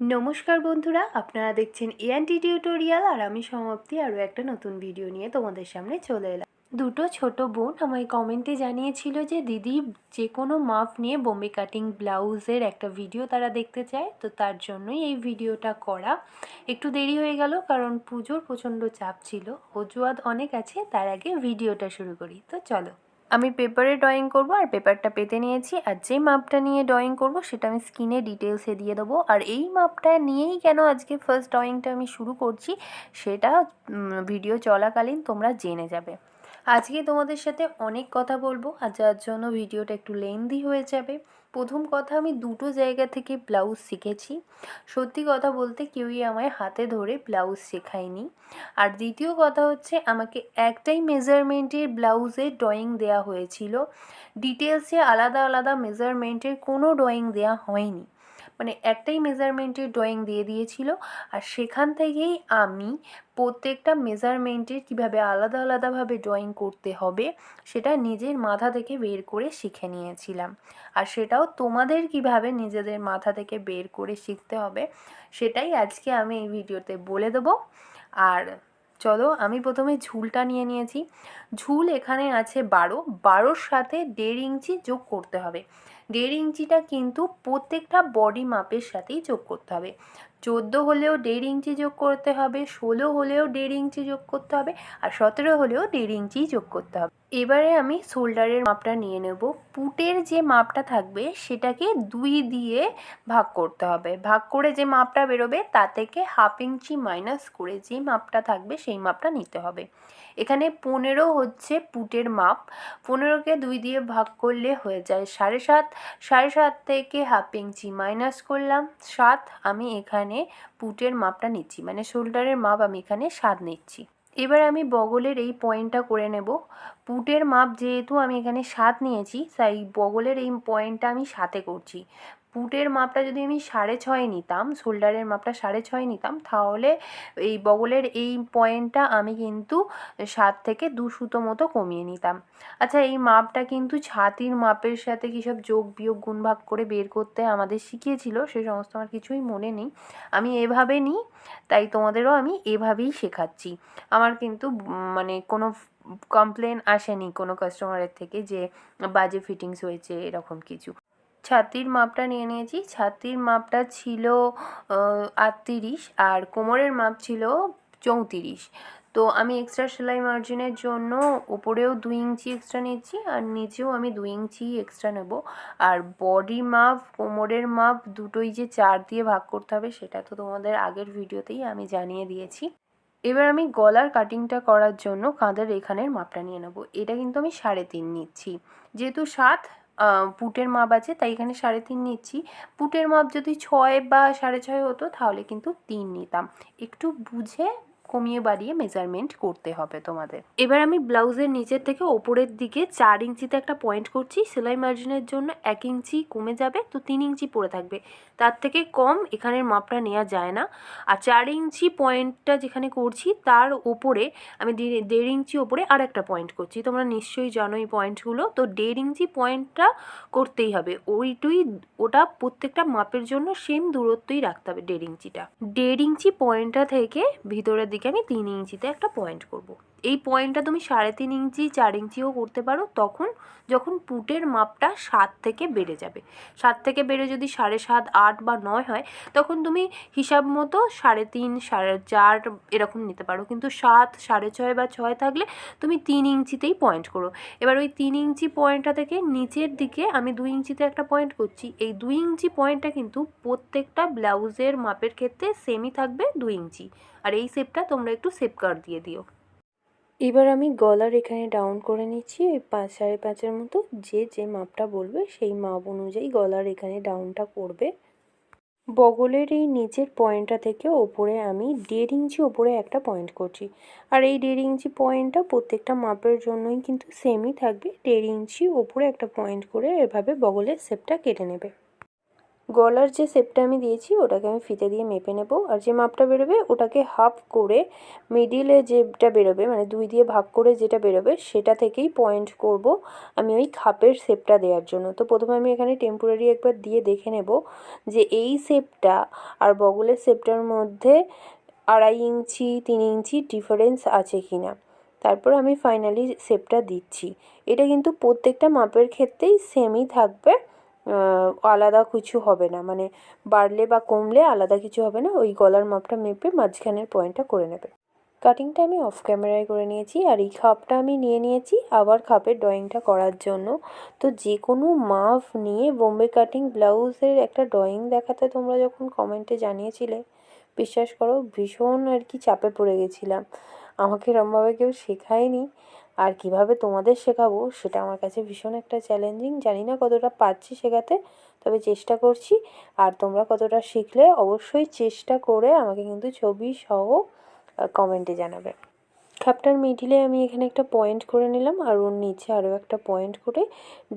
নমস্কার বন্ধুরা, আপনারা দেখছেন এআনটি টিউটোরিয়াল আর আমি সমাপ্তি আরও একটা নতুন ভিডিও নিয়ে তোমাদের সামনে চলে এলাম। দুটো ছোট বোন আমায় কমেন্টে জানিয়েছিল যে, দিদি, যে কোনো মাপ নিয়ে বোম্বে কাটিং ব্লাউজের একটা ভিডিও তারা দেখতে চায়, তো তার জন্যই এই ভিডিওটা করা। একটু দেরি হয়ে গেল কারণ পুজোর প্রচণ্ড চাপ ছিল। অজুয়াদ অনেক আছে, তার আগে ভিডিওটা শুরু করি। তো চলো। আমি পেপারে ড্রয়িং করব, আর পেপারটা পেতে নিয়েছি, আর যে মাপটা নিয়ে ড্রয়িং করব, সেটা আমি স্ক্রিনে ডিটেলসে দিয়ে দেবো। আর এই মাপটা নিয়েই কেন আজকে ফার্স্ট ড্রয়িংটা আমি শুরু করছি, সেটা ভিডিও চলাকালীন তোমরা জেনে যাবে। আজকে তোমাদের সাথে অনেক কথা বলব, আর যার জন্য ভিডিওটা একটু লেন্দি হয়ে যাবে। প্রথম কথা আমি দুটো জায়গা থেকে ব্লাউজ শিখেছি। সত্যি কথা বলতে কেউই আমায় হাতে ধরে ব্লাউজ শেখায়নি। আর দ্বিতীয় কথা হচ্ছে আমাকে একটাই মেজারমেন্টের ব্লাউজের ড্রয়িং দেয়া হয়েছিল। ডিটেলসে আলাদা আলাদা মেজারমেন্টের কোনো ড্রয়িং দেয়া হয়নি। মানে একটাই মেজারমেন্টের ড্রয়িং দিয়ে দিয়েছিল। আর সেখান থেকেই আমি প্রত্যেকটা মেজারমেন্টের কীভাবে আলাদা আলাদাভাবে ড্রয়িং করতে হবে, সেটা নিজের মাথা থেকে বের করে শিখে নিয়েছিলাম। আর সেটাও তোমাদের কীভাবে নিজেদের মাথা থেকে বের করে শিখতে হবে, সেটাই আজকে আমি এই ভিডিওতে বলে দেবো। আর চলো, আমি প্রথমে ঝুলটা নিয়ে নিয়েছি। ঝুল এখানে আছে বারো। বারোর সাথে দেড় ইঞ্চি যোগ করতে হবে। দেড় ইঞ্চিটা কিন্তু প্রত্যেকটা বডি মাপের সাথেই যোগ করতে হবে। চোদ্দ হলেও দেড় ইঞ্চি যোগ করতে হবে, ষোলো হলেও দেড় ইঞ্চি যোগ করতে হবে, আর সতেরো হলেও দেড় ইঞ্চি যোগ করতে হবে। এবারে আমি শোল্ডারের মাপটা নিয়ে নেব। পুটের যে মাপটা থাকবে সেটাকে দুই দিয়ে ভাগ করতে হবে। ভাগ করে যে মাপটা বেরোবে তা থেকে হাফ ইঞ্চি মাইনাস করে যে মাপটা থাকবে সেই মাপটা নিতে হবে। এখানে পনেরো হচ্ছে পুটের মাপ। পনেরোকে দুই দিয়ে ভাগ করলে হয়ে যায় সাড়ে সাত। সাড়ে সাত থেকে হাফ ইঞ্চি মাইনাস করলাম সাত। আমি এখানে পুটের মাপটা নিচ্ছি। মানে শোল্ডারের মাপ আমি এখানে সাত নিচ্ছি। এবার আমি বগলের এই পয়েন্টটা করে নেব। পুটের মাপ যেহেতু আমি এখানে সাত নিয়েছি, তাই বগলের এই পয়েন্টটা আমি সাথে করছি। পুটের মাপটা যদি আমি সাড়ে ছয় নিতাম, শোল্ডারের মাপটা সাড়ে ছয় নিতাম, তাহলে এই বগলের এই পয়েন্টটা আমি কিন্তু সাত থেকে দু সুতো মতো কমিয়ে নিতাম। আচ্ছা এই মাপটা কিন্তু ছাতির মাপের সাথে সব যোগ, বিয়োগ, গুণ, ভাগ করে বের করতে আমাদের শিখিয়েছিল, সে সমস্ত আমার কিছুই মনে নেই। আমি এভাবে নিই তাই তোমাদেরও আমি এভাবেই শেখাচ্ছি। আমার কিন্তু মানে কোনো কমপ্লেন আসেনি কোনো কাস্টমারের থেকে যে বাজে ফিটিংস হয়েছে, এরকম কিছু। ছাতির মাপটা নিয়ে নিয়েছি। ছাতির মাপটা ছিল আটত্রিশ আর কোমরের মাপ ছিল চৌত্রিশ। তো আমি এক্সট্রা সেলাই মার্জিনের জন্য ওপরেও দুই ইঞ্চি এক্সট্রা নিচ্ছি আর নিচেও আমি দুই ইঞ্চি এক্সট্রা নেব। আর বডি মাপ, কোমরের মাপ দুটোই যে চার দিয়ে ভাগ করতে হবে সেটা তো তোমাদের আগের ভিডিওতেই আমি জানিয়ে দিয়েছি। এবার আমি গলার কাটিংটা করার জন্য কাঁধের এখানের মাপটা নিয়ে নেব। এটা কিন্তু আমি সাড়ে তিন নিচ্ছি। যেহেতু সাত পুটের মাপ আছে, তাই এখানে সাড়ে তিন নিচ্ছি। পুটের মাপ যদি ছয় বা সাড়ে ছয় হতো, তাহলে কিন্তু তিন নিতাম। একটু বুঝে কমিয়ে বাড়িয়ে মেজারমেন্ট করতে হবে তোমাদের। এবার আমি ব্লাউজের নিচের থেকে ওপরের দিকে চার ইঞ্চিতে একটা পয়েন্ট করছি, সেলাই মার্জিনের জন্য এক ইঞ্চি কমে যাবে তো তিন ইঞ্চি পড়ে থাকবে। তার থেকে কম এখানের মাপটা নেওয়া যায় না। আর চার ইঞ্চি পয়েন্টটা যেখানে করছি, তার ওপরে আমি দেড় ইঞ্চি ওপরে আর একটা পয়েন্ট করছি। তোমরা নিশ্চয়ই জানো এই পয়েন্টগুলো তো দেড় ইঞ্চি পয়েন্টটা করতেই হবে। ওইটুই, ওটা প্রত্যেকটা মাপের জন্য সেম দূরত্বই রাখতে হবে দেড় ইঞ্চিটা। দেড় ইঞ্চি পয়েন্টটা থেকে ভিতরের দিকে আমি তিন ইঞ্চিতে একটা পয়েন্ট করব। এই পয়েন্টটা তুমি সাড়ে তিন ইঞ্চি, চার ইঞ্চিও করতে পারো। তখন যখন পুটের মাপটা সাত থেকে বেড়ে যাবে। সাত থেকে বেড়ে যদি সাড়ে সাত, আট বা নয় হয়, তখন তুমি হিসাব মতো সাড়ে তিন, সাড়ে চার এরকম নিতে পারো। কিন্তু সাত, সাড়ে ছয় বা ছয় থাকলে তুমি তিন ইঞ্চিতেই পয়েন্ট করো। এবার ওই তিন ইঞ্চি পয়েন্টটা থেকে নিচের দিকে আমি দুই ইঞ্চিতে একটা পয়েন্ট করছি। এই দুই ইঞ্চি পয়েন্টটা কিন্তু প্রত্যেকটা ব্লাউজের মাপের ক্ষেত্রে সেমই থাকবে দুই ইঞ্চি। আর এই শেপটা তোমরা একটু সেপ কাট দিয়ে দিও। এবার আমি গলার এখানে ডাউন করে নিচ্ছি, ওই পাঁচ, সাড়ে পাঁচের মতো। যে যে মাপটা বলবে, সেই মাপ অনুযায়ী গলার এখানে ডাউনটা করবে। বগলের এই নিচের পয়েন্টটা থেকে ওপরে আমি দেড় ইঞ্চি ওপরে একটা পয়েন্ট করছি। আর এই দেড় ইঞ্চি পয়েন্টটা প্রত্যেকটা মাপের জন্যই কিন্তু সেমই থাকবে। দেড় ইঞ্চি ওপরে একটা পয়েন্ট করে এভাবে বগলের শেপটা কেটে নেবে। গলার যে শেপটা আমি দিয়েছি, ওটাকে আমি ফিতে দিয়ে মেপে নেব। আর যে মাপটা বেরোবে, ওটাকে হাফ করে মিডিলে যেটা বেরোবে মানে দুই দিয়ে ভাগ করে যেটা বেরোবে, সেটা থেকেই পয়েন্ট করব আমি ওই খাপের শেপটা দেওয়ার জন্য। তো প্রথমে আমি এখানে টেম্পোরারি একবার দিয়ে দেখে নেব যে এই শেপটা আর বগলের শেপটার মধ্যে আড়াই ইঞ্চি, তিন ইঞ্চি ডিফারেন্স আছে কি না তারপর আমি ফাইনালি শেপটা দিচ্ছি। এটা কিন্তু প্রত্যেকটা মাপের ক্ষেত্রেই সেমই থাকবে। আলাদা কিছু হবে না। মানে বাড়লে বা কমলে আলাদা কিছু হবে না। ওই গলার মাপটা মেপে মাঝখানের পয়েন্টটা করে নেবে। কাটিংটা আমি অফ ক্যামেরায় করে নিয়েছি আর এই খাপটা আমি নিয়ে নিয়েছি আবার খাপের ড্রয়িংটা করার জন্য। তো যে কোনো মাপ নিয়ে বোম্বে কাটিং ব্লাউজের একটা ড্রয়িং দেখাতে তোমরা যখন কমেন্টে জানিয়েছিলে, বিশ্বাস করো ভীষণ আর কি চাপে পড়ে গেছিলাম। আমাকে এরমভাবে কেউ শেখায়নি। আর কীভাবে তোমাদের শেখাবো সেটা আমার কাছে ভীষণ একটা চ্যালেঞ্জিং জানি না কতটা পাচ্ছি শেখাতে, তবে চেষ্টা করছি। আর তোমরা কতটা শিখলে অবশ্যই চেষ্টা করে আমাকে কিন্তু ছবি সহ কমেন্টে জানাবে। খাপটার মিডিলে আমি এখানে একটা পয়েন্ট করে নিলাম, আর ওর নিচে আরও একটা পয়েন্ট করে,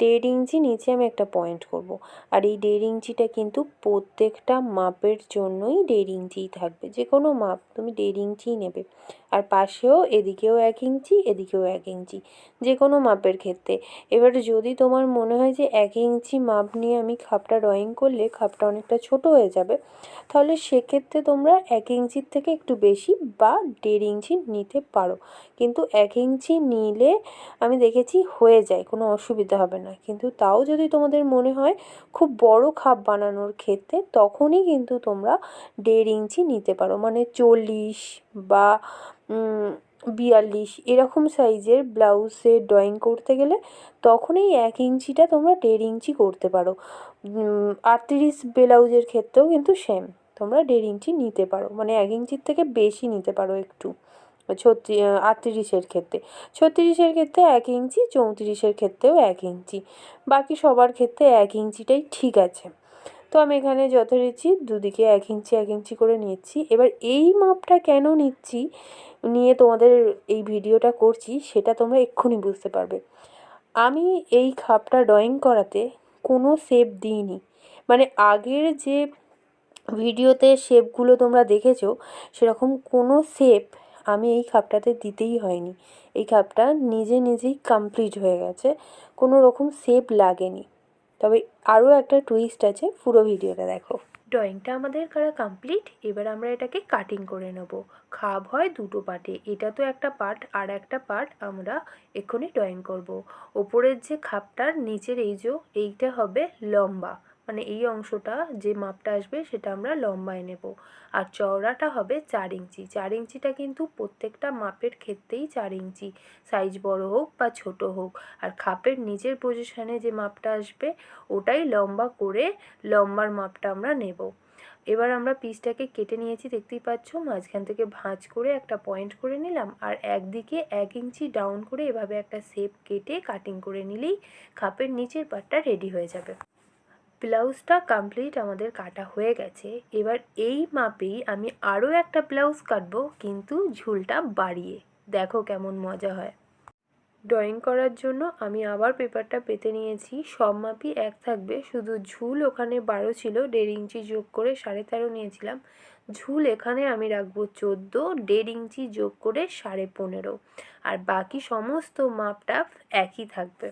দেড় ইঞ্চি নিচে আমি একটা পয়েন্ট করব। আর এই দেড় ইঞ্চিটা কিন্তু প্রত্যেকটা মাপের জন্যই দেড় ইঞ্চিই থাকবে যে কোনো মাপ তুমি দেড় ইঞ্চিই নেবে। আর পাশেও এদিকেও এক ইঞ্চি, এদিকেও এক ইঞ্চি যে কোনো মাপের ক্ষেত্রে। এবার যদি তোমার মনে হয় যে এক ইঞ্চি মাপ নিয়ে আমি খাপটা ড্রয়িং করলে খাপটা অনেকটা ছোট হয়ে যাবে, তাহলে সেক্ষেত্রে তোমরা এক ইঞ্চির থেকে একটু বেশি বা দেড় ইঞ্চি নিতে পারো। কিন্তু এক ইঞ্চি নিলে আমি দেখেছি হয়ে যায়, কোনো অসুবিধা হবে না। কিন্তু তাও যদি তোমাদের মনে হয় খুব বড় খাপ বানানোর ক্ষেত্রে, তখনই কিন্তু তোমরা দেড় ইঞ্চি নিতে পারো। মানে চল্লিশ বা বিয়াল্লিশ এরকম সাইজের ব্লাউজের ড্রয়িং করতে গেলে তখন এই এক ইঞ্চিটা তোমরা দেড় ইঞ্চি করতে পারো। আটত্রিশ ব্লাউজের ক্ষেত্রেও কিন্তু সেম তোমরা দেড় ইঞ্চি নিতে পারো। মানে এক ইঞ্চির থেকে বেশি নিতে পারো একটু। ছত্রি, আটত্রিশের ক্ষেত্রে। ছত্রিশের ক্ষেত্রে এক ইঞ্চি, চৌত্রিশের ক্ষেত্রেও এক ইঞ্চি। বাকি সবার ক্ষেত্রে এক ইঞ্চিটাই ঠিক আছে। তো আমি এখানে যথারীতি দুদিকে এক ইঞ্চি এক ইঞ্চি করে নিচ্ছি। এবার এই মাপটা কেন নিচ্ছি নিয়ে তোমাদের এই ভিডিওটা করছি, সেটা তোমরা এক্ষুনি বুঝতে পারবে। আমি এই খাপটা ড্রয়িং করাতে কোনো শেপ দিইনি। মানে আগের যে ভিডিওতে শেপগুলো তোমরা দেখেছ, সেরকম কোনো শেপ আমি এই খাপটাতে দিতেই হয়নি। এই খাপটা নিজে, নিজেই কমপ্লিট হয়ে গেছে। কোনো রকম শেপ লাগেনি। তবে আরও একটা টুইস্ট আছে, পুরো ভিডিওটা দেখো। ড্রয়িংটা আমাদের করা কমপ্লিট এবার আমরা এটাকে কাটিং করে নেব। খাপ হয় দুটো পার্টে এটা তো একটা পার্ট আর একটা পার্ট আমরা এক্ষুনি ড্রয়িং করব। ওপরের যে খাপটার, নিচের এই যে, এইটা হবে লম্বা। মানে এই অংশটা যে মাপটা আসবে সেটা আমরা লম্বায় নেব। আর চওড়াটা হবে চার ইঞ্চি। চার ইঞ্চিটা কিন্তু প্রত্যেকটা মাপের ক্ষেত্রেই চার ইঞ্চি। সাইজ বড় হোক বা ছোট হোক। আর খাপের নিচের পজিশানে যে মাপটা আসবে, ওটাই লম্বা করে লম্বার মাপটা আমরা নেব। এবার আমরা পিসটাকে কেটে নিয়েছি, দেখতেই পাচ্ছ? মাঝখান থেকে ভাঁজ করে একটা পয়েন্ট করে নিলাম। আর একদিকে এক ইঞ্চি ডাউন করে এভাবে একটা শেপ কেটে কাটিং করে নিলেই খাপের নিচের পাটটা রেডি হয়ে যাবে। ব্লাউজটা কমপ্লিট আমাদের কাটা হয়ে গেছে। এবার এই মাপেই আমি আরও একটা ব্লাউজ কাটবো, কিন্তু ঝুলটা বাড়িয়ে। দেখো কেমন মজা হয়। ড্রয়িং করার জন্য আমি আবার পেপারটা পেতে নিয়েছি। সব মাপই এক থাকবে। শুধু ঝুল ওখানে বারো ছিল, দেড় ইঞ্চি যোগ করে সাড়ে তেরো নিয়েছিলাম। ঝুল এখানে আমি রাখব চোদ্দ, দেড় ইঞ্চি যোগ করে সাড়ে পনেরো। আর বাকি সমস্ত মাপটা একই থাকবে।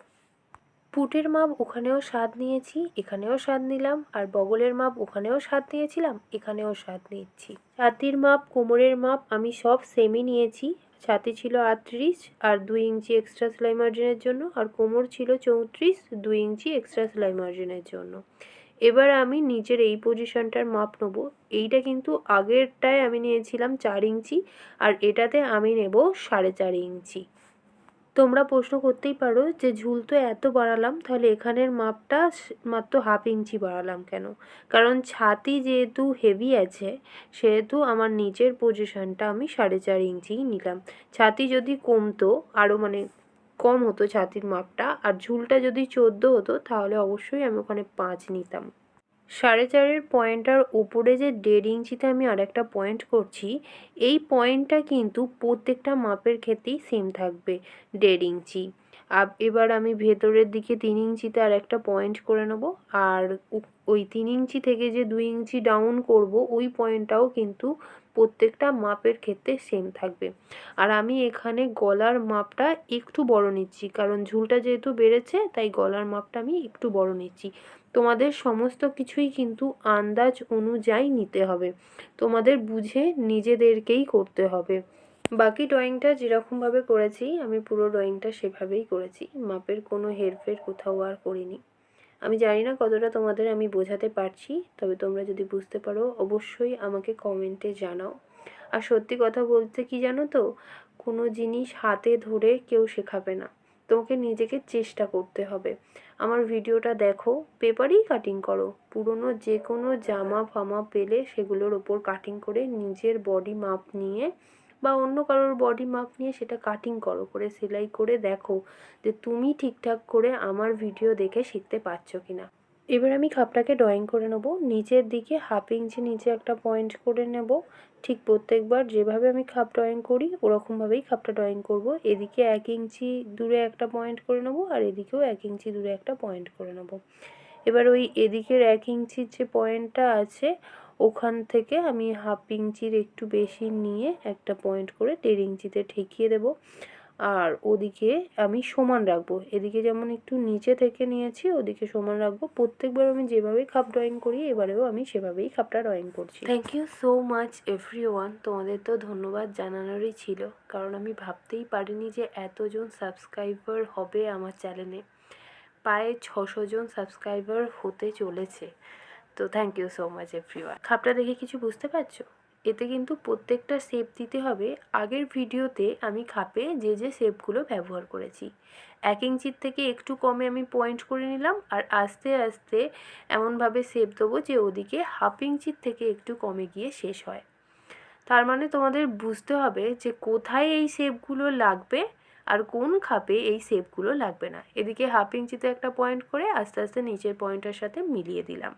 পুটের মাপ ওখানেও স্বাদ নিয়েছি, এখানেও স্বাদ নিলাম, আর বগলের মাপ ওখানেও স্বাদ নিয়েছিলাম, এখানেও স্বাদ নিচ্ছি। ছাতির মাপ, কোমরের মাপ আমি সব সেমই নিয়েছি। ছাতি ছিল আটত্রিশ, আর দুই ইঞ্চি এক্সট্রা সেলাই মার্জিনের জন্য, আর কোমর ছিল চৌত্রিশ, দুই ইঞ্চি এক্সট্রা সেলাই মার্জিনের জন্য। এবার আমি নিচের এই পজিশনটার মাপ নেব। এইটা কিন্তু আগেরটায় আমি নিয়েছিলাম চার ইঞ্চি, আর এটাতে আমি নেব সাড়ে চার ইঞ্চি। তোমরা প্রশ্ন করতেই পারো যে ঝুল তো এত বাড়ালাম, তাহলে এখানের মাপটা মাত্র হাফ ইঞ্চি বাড়ালাম কেন? কারণ ছাতি যেহেতু হেভি আছে, সেহেতু আমার নিচের পজিশনটা আমি সাড়ে চার ইঞ্চিই নিলাম। ছাতি যদি কমতো আরও মানে কম হতো ছাতির মাপটা, আর ঝুলটা যদি চোদ্দ হতো, তাহলে অবশ্যই আমি ওখানে পাঁচ নিতাম। সাড়ে চারের পয়েন্টটার উপরে যে দেড় ইঞ্চিতে আমি আরেকটা পয়েন্ট করছি, এই পয়েন্টটা কিন্তু প্রত্যেকটা মাপের ক্ষেত্রেই সেম থাকবে দেড় ইঞ্চি। এবার আমি ভেতরের দিকে তিন ইঞ্চিতে আর একটা পয়েন্ট করে নেব, আর ওই তিন ইঞ্চি থেকে যে দুই ইঞ্চি ডাউন করব, ওই পয়েন্টটাও কিন্তু প্রত্যেকটা মাপের ক্ষেত্রে সেম থাকবে। আর আমি এখানে গলার মাপটা একটু বড় নিচ্ছি, কারণ ঝুলটা যেহেতু বেড়েছে, তাই গলার মাপটা আমি একটু বড় নিচ্ছি। তোমাদের সমস্ত কিছুই কিন্তু আন্দাজ অনুযায়ী নিতে হবে। তোমাদের বুঝে নিজেদেরকেই করতে হবে। বাকি ড্রয়িংটা যেরকমভাবে করেছি, আমি পুরো ড্রয়িংটা সেভাবেই করেছি। মাপের কোনো হেরফের কোথাও আর করিনি। আমি জানি না কতটা তোমাদের আমি বোঝাতে পারছি, তবে তোমরা যদি বুঝতে পারো, অবশ্যই আমাকে কমেন্টে জানাও। আর সত্যি কথা বলতে কি জানো তো, কোনো জিনিস হাতে ধরে কেউ শেখাবে না। তোমাকে নিজেকে চেষ্টা করতে হবে। আমার ভিডিওটা দেখো, পেপারেই কাটিং করো। পুরনো যে কোনো জামা ফামা পেলে সেগুলোর ওপর কাটিং করে নিজের বডি মাপ নিয়ে বা অন্য কারোর বডি মাপ নিয়ে সেটা কাটিং করো, করে সেলাই করে দেখো যে তুমি ঠিকঠাক করে আমার ভিডিও দেখে শিখতে পারছ কি না এবার আমি খাপটাকে ড্রয়িং করে নেব, নিচের দিকে হাফ ইঞ্চি নিচে একটা পয়েন্ট করে নেব। ঠিক প্রত্যেকবার যেভাবে আমি খাপ ড্রয়িং করি, ওরকমভাবেই খাপটা ড্রয়িং করব। এদিকে এক ইঞ্চি দূরে একটা পয়েন্ট করে নেব আর এদিকেও এক ইঞ্চি দূরে একটা পয়েন্ট করে নেব। এবার ওই এদিকের এক ইঞ্চির যে পয়েন্টটা আছে ওখান থেকে আমি হাফ ইঞ্চির একটু বেশি নিয়ে একটা পয়েন্ট করে দেড় ইঞ্চিতে ঠেকিয়ে দেব। আর ওদিকে আমি সমান রাখব। এদিকে যেমন একটু নিচে থেকে নিয়েছি, ওদিকে সমান রাখব। প্রত্যেকবার আমি যেভাবে খাপ ড্রয়িং করি, এবারেও আমি সেভাবেই খাপটা ড্রয়িং করছি। Thank you so much everyone তোমাদের তো ধন্যবাদ জানানোরই ছিল। কারণ আমি ভাবতেই পারিনি যে এতজন সাবস্ক্রাইবার হবে আমার চ্যানেলে প্রায় ছশো জন সাবস্ক্রাইবার হতে চলেছে। তো thank you so much everyone খাপটা দেখে কিছু বুঝতে পারছ? এতে কিন্তু প্রত্যেকটা শেপ দিতে হবে। আগের ভিডিওতে আমি খাপে যে যে শেপগুলো ব্যবহার করেছি। এক ইঞ্চির থেকে একটু কমে আমি পয়েন্ট করে নিলাম আর আস্তে আস্তে এমনভাবে শেপ দেবো যে ওদিকে হাফ ইঞ্চির থেকে একটু কমে গিয়ে শেষ হয়। তার মানে তোমাদের বুঝতে হবে যে কোথায় এই শেপগুলো লাগবে আর কোন খাপে এই শেপগুলো লাগবে না। এদিকে হাফ ইঞ্চিতে একটা পয়েন্ট করে আস্তে আস্তে নিচের পয়েন্টের সাথে মিলিয়ে দিলাম।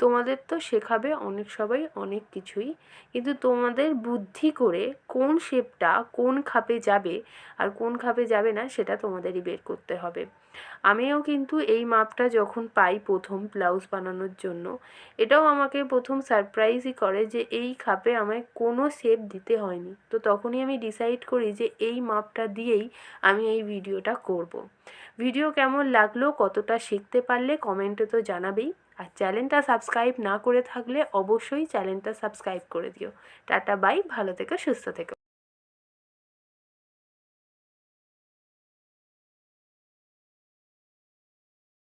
তোমাদের তো শেখাবে অনেক সবাই অনেক কিছুই, কিন্তু তোমাদের বুদ্ধি করে কোন শেপটা কোন খাপে যাবে আর কোন খাপে যাবে না সেটা তোমাদেরই বের করতে হবে। আমিও কিন্তু এই মাপটা যখন পাই প্রথম ব্লাউজ বানানোর জন্য, এটাও আমাকে প্রথম সারপ্রাইজই করে যে এই খাপে আমায় কোনো শেপ দিতে হয়নি। তো তখনই আমি ডিসাইড করি যে এই মাপটা দিয়েই আমি এই ভিডিওটা করব। ভিডিও কেমন লাগল, কতটা শিখতে পারলে কমেন্টে তো জানাবেই। আর চ্যানেলটা সাবস্ক্রাইব না করে থাকলে অবশ্যই চ্যানেলটা সাবস্ক্রাইব করে দিও। টাটা, বাই, ভালো থেকো, সুস্থ থেকো।